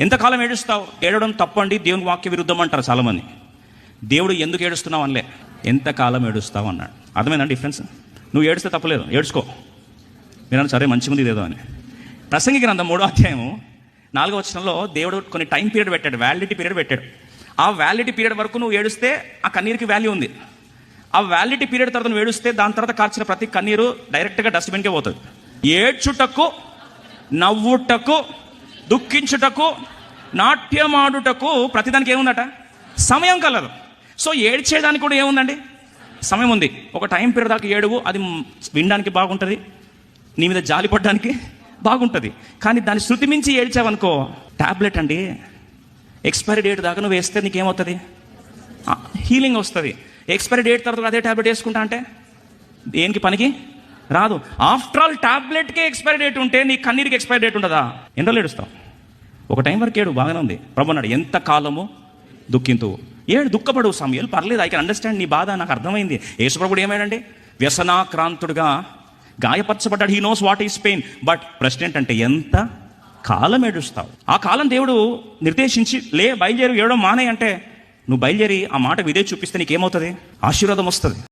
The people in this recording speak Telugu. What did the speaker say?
ఎంతకాలం ఏడుస్తావు? ఏడవడం తప్పండి. దేవుని వాక్య విరుద్ధం అంటారు చాలామంది. దేవుడు ఎందుకు ఏడుస్తున్నావు? అనలే. ఎంతకాలం ఏడుస్తావు? అన్నాడు. అర్థమైందా డిఫరెన్స్? నువ్వు ఏడిస్తే తప్పలేదు. ఏడ్చుకో. మీరు సరే మంచిగా ఉంది ఇదేదో అని. ప్రసంగి గ్రంథం మూడో అధ్యాయము నాలుగో వచనంలో దేవుడు కొన్ని టైం పీరియడ్ పెట్టాడు. వ్యాలిడిటీ పీరియడ్ పెట్టాడు. ఆ వ్యాలిడిటీ పీరియడ్ వరకు నువ్వు ఏడుస్తే ఆ కన్నీరుకి వాల్యూ ఉంది. ఆ వ్యాలిడిటీ పీరియడ్ తర్వాత నువ్వు ఏడుస్తే దాని తర్వాత కార్చిన ప్రతి కన్నీరు డైరెక్ట్గా డస్ట్బిన్కే పోతుంది. ఏడ్చుటకు నవ్వుటకు దుఃఖించుటకు నాట్యమాడుటకు ప్రతిదానికి ఏముందట? సమయం కలదు. సో ఏడ్చేదానికి కూడా ఏముందండి? సమయం ఉంది. ఒక టైం పీరియడ్ దాకా ఏడువు అది వినడానికి బాగుంటుంది. నీ మీద జాలి పడడానికి బాగుంటుంది. కానీ దాన్ని శృతి మించి ఏడ్చావనుకో టాబ్లెట్ అండి ఎక్స్పైరీ డేట్ దాకా నువ్వు వేస్తే నీకేమవుతుంది? హీలింగ్ వస్తుంది. ఎక్స్పైరీ డేట్ తర్వాత అదే టాబ్లెట్ వేసుకుంటా అంటే దేనికి పనికి? రాదు. ఆఫ్టర్ ఆల్ టాబ్లెట్కే ఎక్స్పైరీ డేట్ ఉంటే నీ కన్నీరికి ఎక్స్పైరీ డేట్ ఉండదా? ఎండలు ఏడుస్తావు? ఒక టైం వరకు ఏడు బాగానే ఉంది. ప్రభు అన్నాడు ఎంత కాలము దుఃఖింతు? ఏడు దుఃఖపడు సమయాలు పర్లేదు ఐ కెన్ అండర్స్టాండ్ నీ బాధ నాకు అర్థమైంది. యేసుప్రభుడు ఏమైనండి వ్యసనాక్రాంతుడుగా గాయపరచబడ్డాడు. He knows what is pain but ప్రశ్న ఏంటంటే ఎంత కాలం ఏడుస్తావు? ఆ కాలం దేవుడు నిర్దేశించి లే బయలుదేరి ఏడో మానే అంటే నువ్వు బయలుదేరి ఆ మాట విదే చూపిస్తే నీకేమవుతుంది? ఆశీర్వాదం వస్తుంది.